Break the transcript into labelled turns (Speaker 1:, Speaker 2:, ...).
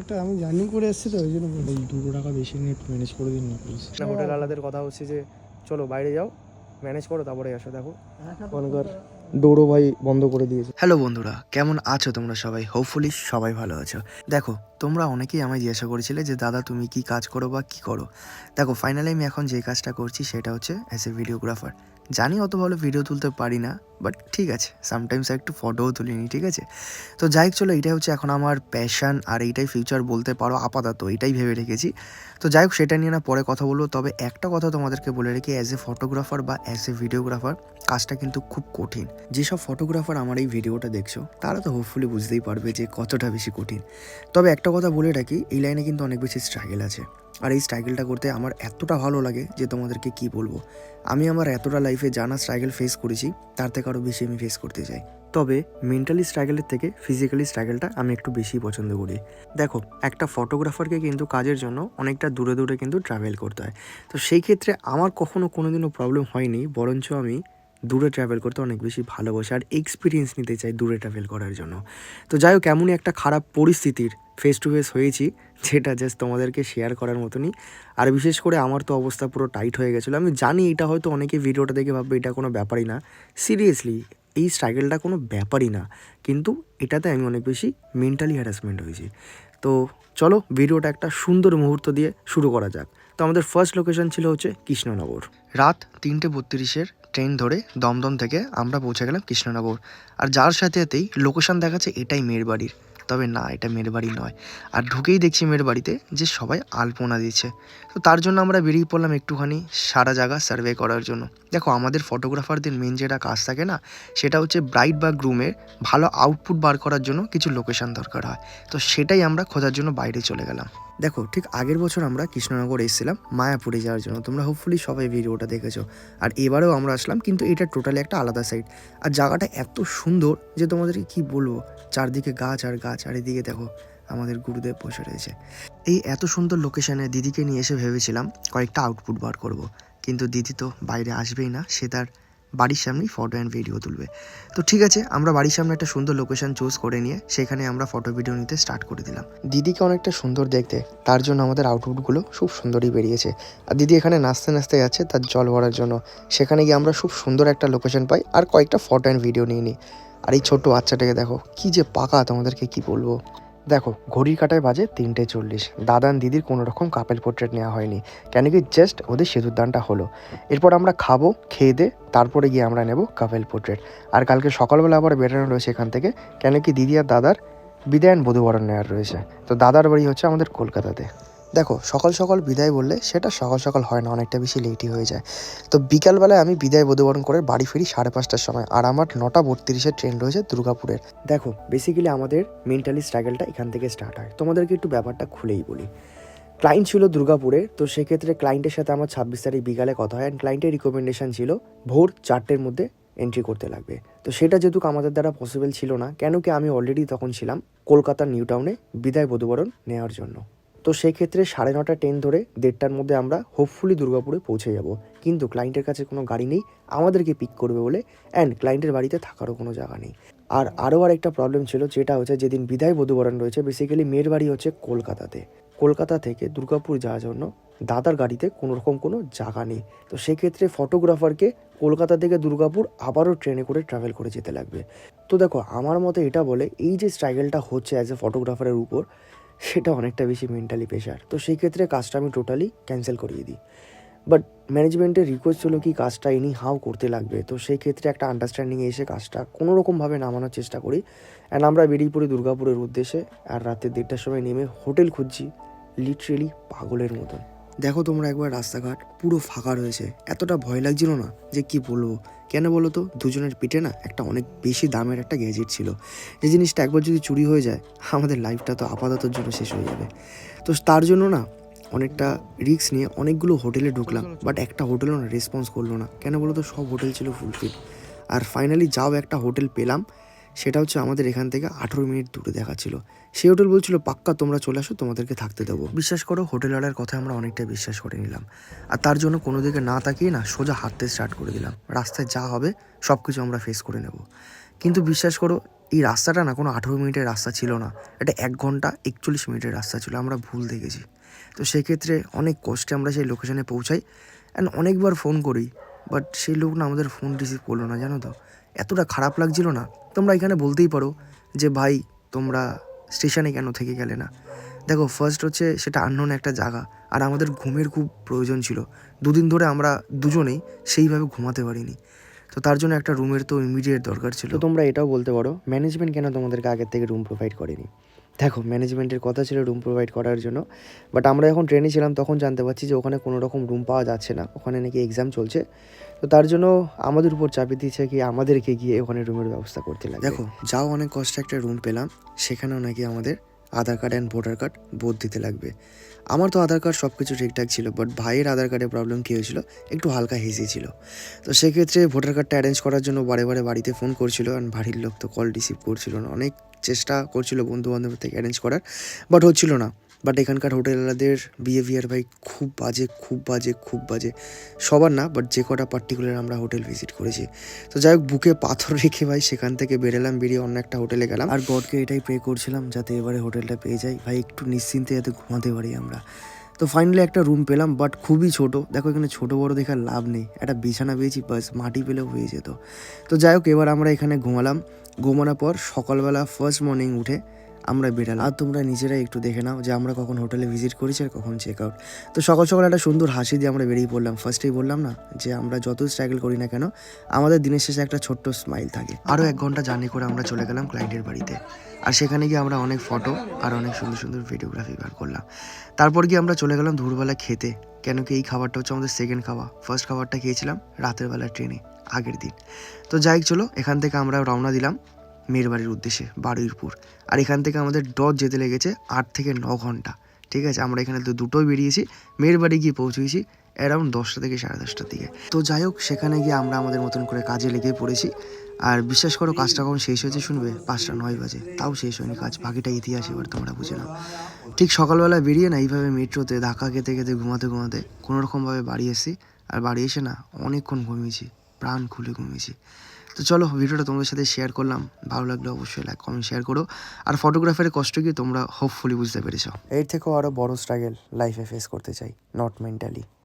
Speaker 1: একটা আমি জার্নি করে এসেছি তো ওই জন্য বলছি।
Speaker 2: দুটো টাকা বেশি নিয়ে একটু ম্যানেজ করে দিন না প্লিজ
Speaker 3: হোটেল আলাদের কথা হচ্ছে যে চলো বাইরে যাও ম্যানেজ করো তারপরে আসো দেখো। মনকার দৌড়ো ভাই বন্ধ করে দিয়েছে।
Speaker 4: হ্যালো বন্ধুরা কেমন আছো তোমরা সবাই? হোপফুলি সবাই ভালো আছো। দেখো তোমরা অনেকেই আমায় জিজ্ঞাসা করেছিলে যে দাদা তুমি কি কাজ করো বা কি করো? দেখো ফাইনালি আমি এখন যে কাজটা করছি সেটা হচ্ছে অ্যাজ এ ভিডিওগ্রাফার জানি অত ভালো ভিডিও তুলতে পারি না বাট ঠিক আছে সামটাইমস একটু ফটোও তুলিনি ঠিক আছে? তো যাই হোক, চলো এটাই হচ্ছে এখন আমার প্যাশন আর এইটাই ফিউচার বলতে পারো আপাতত, এটাই ভেবে রেখেছি। তো যাই হোক, সেটা নিয়ে না পরে কথা বলব, তবে একটা কথা তোমাদেরকে বলে রেখি অ্যাজ এ ফটোগ্রাফার বা অ্যাজ এ ভিডিওগ্রাফার কাজটা কিন্তু খুব কঠিন। যেসব ফটোগ্রাফার আমার এই ভিডিওটা দেখছ, তারা তো হোপফুলি বুঝতেই পারবে যে কতটা বেশি কঠিন। তবে একটা কথা বলে রাখি, এই লাইনে কিন্তু অনেক বেশি স্ট্রাগেল আছে। আর এই স্ট্রাগেলটা করতে আমার এতটা ভালো লাগে যে তোমাদেরকে কি বলব? আমি আমার এতটা লাইফে জানা স্ট্রাগেল ফেস করেছি, তার থেকে আরও বেশি আমি ফেস করতে চাই। তবে মেন্টালি স্ট্রাগেলের থেকে ফিজিক্যালি স্ট্রাগেলটা আমি একটু বেশি পছন্দ করি। দেখো, একটা ফটোগ্রাফারকে কিন্তু কাজের জন্য অনেকটা দূরে দূরে কিন্তু ট্রাভেল করতে হয়। তো সেই ক্ষেত্রে আমার কখনো কোনোদিনও প্রবলেম হয়নি, বরঞ্চ আমি দূরে ট্রাভেল করতে অনেক বেশি ভালোবাসি আর এক্সপিরিয়েন্স নিতে চাই দূরে ট্রাভেল করার জন্য। তো যাই হোক, এমনই একটা খারাপ পরিস্থিতির ফেস টু ফেস হয়েছি, যেটা জাস্ট তোমাদেরকে শেয়ার করার মতনই। আর বিশেষ করে আমার তো অবস্থা পুরো টাইট হয়ে গেছিল। আমি জানি এটা হয়তো অনেকে ভিডিওটা দেখে ভাববে এটা কোনো ব্যাপারই না। সিরিয়াসলি এই স্ট্রাগলটা কোনো ব্যাপারই না। কিন্তু এটাতে আমি অনেক বেশি মেন্টালি হ্যারাসমেন্ট হয়েছি। তো চলো, ভিডিওটা একটা সুন্দর মুহূর্ত দিয়ে শুরু করা যাক। তো আমাদের ফার্স্ট লোকেশন ছিল হচ্ছে কৃষ্ণনগর। রাত তিনটে বত্রিশের ট্রেন ধরে দমদম থেকে আমরা পৌঁছে গেলাম কৃষ্ণনগর। আর যার সাথে সাথেই লোকেশন দেখাচ্ছে এটাই মেয়ের বাড়ির। তবে না, এটা মেয়ের বাড়ি নয়। আর ঢুকেই দেখছি মেয়ের বাড়িতে যে সবাই আলপনা দিচ্ছে তো তার জন্য আমরা বেরিয়ে পড়লাম একটুখানি সারা জায়গা সার্ভে করার জন্য। দেখো, আমাদের ফটোগ্রাফারদের মেন যেটা কাজ থাকে না, সেটা হচ্ছে ব্রাইড বা গ্রুমের ভালো আউটপুট বার করার জন্য কিছু লোকেশান দরকার হয়। তো সেটাই আমরা খোঁজার জন্য বাইরে চলে গেলাম। দেখো, ঠিক আগের বছর আমরা কৃষ্ণনগর এসেছিলাম, মায়াপুরে যাওয়ার জন্য। তোমরা হোপফুলি সবাই ভিডিওটা দেখেছ। আর এবারেও আমরা আসলাম, কিন্তু এটা টোটালি একটা আলাদা সাইড আর জায়গাটা এত সুন্দর যে তোমাদেরকে কি বলব? চারদিকে গাছ আর গাছ। আর এদিকে দেখো আমাদের গুরুদেব বসে রয়েছে। এই এত সুন্দর লোকেশানে দিদিকে নিয়ে এসে ভেবেছিলাম কয়েকটা আউটপুট বার করব। কিন্তু দিদি তো বাইরে আসবেই না, সে তার বাড়ির সামনেই ফটো অ্যান্ড ভিডিও তুলবে। তো ঠিক আছে, আমরা বাড়ির সামনে একটা সুন্দর লোকেশন চুজ করে নিয়ে সেখানে আমরা ফটো ভিডিও নিতে স্টার্ট করে দিলাম। দিদিকে অনেকটা সুন্দর দেখতে, তার জন্য আমাদের আউটপুটগুলো খুব সুন্দরই বেরিয়েছে। আর দিদি এখানে নাচতে নাচতে যাচ্ছে, তার জল ভরার জন্য। সেখানে গিয়ে আমরা খুব সুন্দর একটা লোকেশন পাই আর কয়েকটা ফটো অ্যান্ড ভিডিও নিয়ে নিই। আর এই ছোট্ট বাচ্চাটাকে দেখো, কি যে পাকা তোমাদেরকে কি বলব? দেখো, ঘড়ির কাটায় বাজে তিনটে চল্লিশ। দাদান দিদির কোনো রকম কাপেল পোর্ট্রেট নেওয়া হয়নি। কেন কি জাস্ট ওদের সেতুদানটা হলো। এরপর আমরা খাব, খেয়ে দে, তারপরে গিয়ে আমরা নেব কাপেল পোর্ট্রেট। আর কালকে সকালবেলা আবার বেরোনো রয়েছে এখান থেকে। কেন কি দিদি আর দাদার বিদায়ন বধুবরণ নেওয়ার রয়েছে। তো দাদার বাড়ি হচ্ছে আমাদের কলকাতাতে। দেখো, সকাল সকাল বিদায় বললে সেটা সকাল সকাল হয় না, অনেকটা বেশি লেটই হয়ে যায়। তো বিকালবেলায় আমি বিদায় বধুবরণ করে বাড়ি ফিরি সাড়ে পাঁচটার সময়। আর আমার নটা বত্রিশের ট্রেন রয়েছে দুর্গাপুরের। দেখো বেসিক্যালি আমাদের মেন্টালি স্ট্রাগলটা এখান থেকে স্টার্ট হয়। তোমাদেরকে একটু ব্যাপারটা খুলেই বলি। ক্লায়েন্ট ছিল দুর্গাপুরে, তো সেক্ষেত্রে ক্লায়েন্টের সাথে আমার ছাব্বিশ তারিখ বিকালে কথা হয়। অ্যান্ড ক্লায়েন্টের রিকমেন্ডেশন ছিল, ভোর চারটের মধ্যে এন্ট্রি করতে লাগবে। তো সেটা যেহেতু আমাদের দ্বারা পসিবল ছিল না, কেন কি আমি অলরেডি তখন ছিলাম কলকাতার নিউ টাউনে বিদায় বধুবরণ নেওয়ার জন্য। তো সেক্ষেত্রে সাড়ে নটা ট্রেন ধরে দেড়টার মধ্যে আমরা হোপফুলি দুর্গাপুরে পৌঁছে যাব। কিন্তু ক্লায়েন্টের কাছে কোনো গাড়ি নেই, আমাদেরকে পিক করবে বলে অ্যান্ড ক্লায়েন্টের বাড়িতে থাকারও কোনো জায়গা নেই। আর আরও আর একটা প্রবলেম ছিল, যেটা হচ্ছে যেদিন বিদায় বধুবরণ রয়েছে বেসিক্যালি মেয়ের বাড়ি হচ্ছে কলকাতাতে। কলকাতা থেকে দুর্গাপুর যাওয়ার জন্য দাদার গাড়িতে কোনো রকম কোনো জায়গা নেই। তো সেক্ষেত্রে ফটোগ্রাফারকে কলকাতা থেকে দুর্গাপুর আবারও ট্রেনে করে ট্রাভেল করে যেতে লাগবে। তো দেখো, আমার মতে এটা বলে, এই যে স্ট্রাগলটা হচ্ছে অ্যাজ এ ফটোগ্রাফারের উপর সেটা অনেকটা বেশি মেন্টালি প্রেশার তো সেই ক্ষেত্রে কাজটা আমি টোটালি ক্যান্সেল করিয়ে দিই। বাট ম্যানেজমেন্টের রিকোয়েস্ট হলো কি কাজটা এনি হাও করতে লাগবে। তো সেই ক্ষেত্রে একটা আন্ডারস্ট্যান্ডিংয়ে এসে কাজটা কোনো রকমভাবে নামানোর চেষ্টা করি। অ্যান্ড আমরা বেরিয়ে পড়ি দুর্গাপুরের উদ্দেশ্যে আর রাতে দেড়টার সময় নেমে হোটেল খুঁজছি। লিটারেলি পাগলের মতন। দেখো তোমরা একবার রাস্তাঘাট পুরো ফাঁকা রয়েছে। এতটা ভয় লাগছিল না যে কি বলব? কেন বলো তো? দুজনের পিঠে না একটা অনেক বেশি দামের একটা গ্যাজেট ছিল। যে জিনিসটা একবার যদি চুরি হয়ে যায়, আমাদের লাইফটা তো আপাততর জন্য শেষ হয়ে যাবে। তো তার জন্য না অনেকটা রিস্ক নিয়ে অনেকগুলো হোটেলে ঢুকলাম বাট একটা হোটেলও না রেসপন্স করল না। কেন বলো তো? সব হোটেল ছিল ফুলফিল আর ফাইনালি যাও একটা হোটেল পেলাম সেটা হচ্ছে আমাদের এখান থেকে আঠেরো মিনিট দূরে দেখাচ্ছিল। সেই হোটেল বলছিল, পাক্কা, তোমরা চলে আসো, তোমাদেরকে থাকতে দেবো। বিশ্বাস করো হোটেলওয়ালার কথা আমরা অনেকটা বিশ্বাস করে নিলাম। আর তার জন্য কোনো দিকে না তাকিয়ে না সোজা হাঁটতে স্টার্ট করে দিলাম। রাস্তায় যা হবে সব কিছু আমরা ফেস করে নেব। কিন্তু বিশ্বাস করো, এই রাস্তাটা না কোনো আঠেরো মিনিটের রাস্তা ছিল না। এটা এক ঘণ্টা একচল্লিশ মিনিটের রাস্তা ছিল, আমরা ভুল দেখেছি। তো সেক্ষেত্রে অনেক কষ্টে আমরা সেই লোকেশনে পৌঁছাই। অ্যান্ড অনেকবার ফোন করি বাট সেই লোক না আমাদের ফোন রিসিভ করল না, জানো তো? এতটা খারাপ লাগছিল না? তোমরা এখানে বলতেই পারো যে, ভাই, তোমরা স্টেশনে কেন থেকে গেলে না? দেখো ফার্স্ট হচ্ছে সেটা আননোন একটা জায়গা, আর আমাদের ঘুমের খুব প্রয়োজন ছিল। দুদিন ধরে আমরা দুজনেই সেইভাবে ঘুমাতে পারিনি। তো তার জন্য একটা রুমের তো ইমিডিয়েট দরকার ছিল। তোমরা এটাও বলতে পারো ম্যানেজমেন্ট কেন তোমাদেরকে আগের থেকে রুম প্রোভাইড করেনি? দেখো ম্যানেজমেন্টের কথা ছিল রুম প্রোভাইড করার জন্য বাট আমরা যখন ট্রেনে ছিলাম তখন জানতে পারছি যে ওখানে কোনো রকম রুম পাওয়া যাচ্ছে না। ওখানে নাকি এক্সাম চলছে। তো তার জন্য আমাদের উপর চাপিয়ে দিচ্ছে কি আমাদেরকে গিয়ে ওখানে রুমের ব্যবস্থা করতে লাগে দেখো যাও অনেক কষ্টে একটা রুম পেলাম সেখানেও নাকি আমাদের Aadhaar card and voter card বোধ দিতে লাগবে। আমার তো আধার কার্ড সব কিছু ঠিকঠাক ছিল বাট ভাইয়ের আধার কার্ডের প্রবলেম কী হয়েছিল? একটু হালকা হেসে ছিল। তো সেক্ষেত্রে ভোটার কার্ডটা অ্যারেঞ্জ করার জন্য বারে বারে বাড়িতে ফোন করছিল অ্যান্ড বাড়ির লোক তো কল রিসিভ করছিল না। অনেক চেষ্টা করছিল বন্ধু বান্ধব থেকে অ্যারেঞ্জ করার বাট হচ্ছিল না। বাট এখানকার হোটেলওয়ালাদের বিহেভিয়ার ভাই খুব বাজে খুব বাজে খুব বাজে। সবার না বাট যে কটা পার্টিকুলার আমরা হোটেল ভিজিট করেছি। তো যাই হোক বুকে পাথর রেখে ভাই সেখান থেকে বেরোলাম, বেরিয়ে অন্য একটা হোটেলে গেলাম। আর গডকে এটাই প্রে করছিলাম যাতে এবারে হোটেলটা পেয়ে যাই। ভাই, একটু নিশ্চিন্তে যাতে ঘুমাতে পারি আমরা। তো ফাইনালি একটা রুম পেলাম বাট খুবই ছোট। দেখো, এখানে ছোট বড় দেখার লাভ নেই। একটা বিছানা পেয়েছি, বাস, মাটি পেলেও হয়ে যেত। তো যাই হোক এবার আমরা এখানে ঘুমালাম। ঘুমানোর পর সকালবেলা ফার্স্ট মর্নিং উঠে আমরা বেরালাম। আর তোমরা নিজেরাই একটু দেখে নাও যে আমরা কখন হোটেলে ভিজিট করেছি আর কখন চেক আউট তো সকাল সকাল একটা সুন্দর হাসি দিয়ে আমরা বেরিয়ে পড়লাম। ফার্স্টেই বললাম না যে আমরা যত স্ট্রাগল করি না কেন, আমাদের দিনের শেষে একটা ছোট্ট স্মাইল থাকে। আরও এক ঘণ্টা জার্নি করে আমরা চলে গেলাম ক্লায়েন্টের বাড়িতে। আর সেখানে গিয়ে আমরা অনেক ফটো আর অনেক সুন্দর সুন্দর ভিডিওগ্রাফি বার করলাম। তারপর গিয়ে আমরা চলে গেলাম দুপুরবেলা খেতে। কেন কি এই খাবারটা হচ্ছে আমাদের সেকেন্ড খাওয়া ফার্স্ট খাবারটা খেয়েছিলাম রাতের বেলা ট্রেনে আগের দিন। তো যাই চলো, এখান থেকে আমরা রওনা দিলাম। মেয়ের বাড়ির উদ্দেশ্যে বারুইরপুর আর এখান থেকে আমাদের ডট যেতে লেগেছে আট থেকে ন ঘণ্টা। ঠিক আছে? আমরা এখানে তো দুটোই বেরিয়েছি। মেয়ের বাড়ি গিয়ে পৌঁছেছি অ্যারাউন্ড দশটা থেকে সাড়ে দশটার দিকে। তো যাই হোক, সেখানে গিয়ে আমরা আমাদের মতন করে কাজে লেগে পড়েছি। আর বিশ্বাস করো, কাজটা কখন শেষ হয়েছে শুনবে? পাঁচটা নয় বাজে। তাও শেষ হয়নি কাজ। বাকিটা ইতিহাস এবার তোমরা বুঝে নাও। ঠিক সকালবেলা বেরিয়ে না, এইভাবে মেট্রোতে ধাক্কা খেতে খেতে ঘুমাতে ঘুমাতে কোনো রকমভাবে বাড়ি এসেছি। আর বাড়ি এসে না, অনেকক্ষণ ঘুমিয়েছি। প্রাণ খুলে ঘুমিয়েছি। তো চলো ভিডিওটা তোমাদের সাথে শেয়ার করলাম। ভালো লাগলে অবশ্যই লাইক কমেন্ট শেয়ার করো। আর ফটোগ্রাফারের কষ্ট কি তোমরা হোপফুলি বুঝতে পেরেছ। এর থেকেও আরও বড় স্ট্রাগেল লাইফে ফেস করতে চাই নট মেন্টালি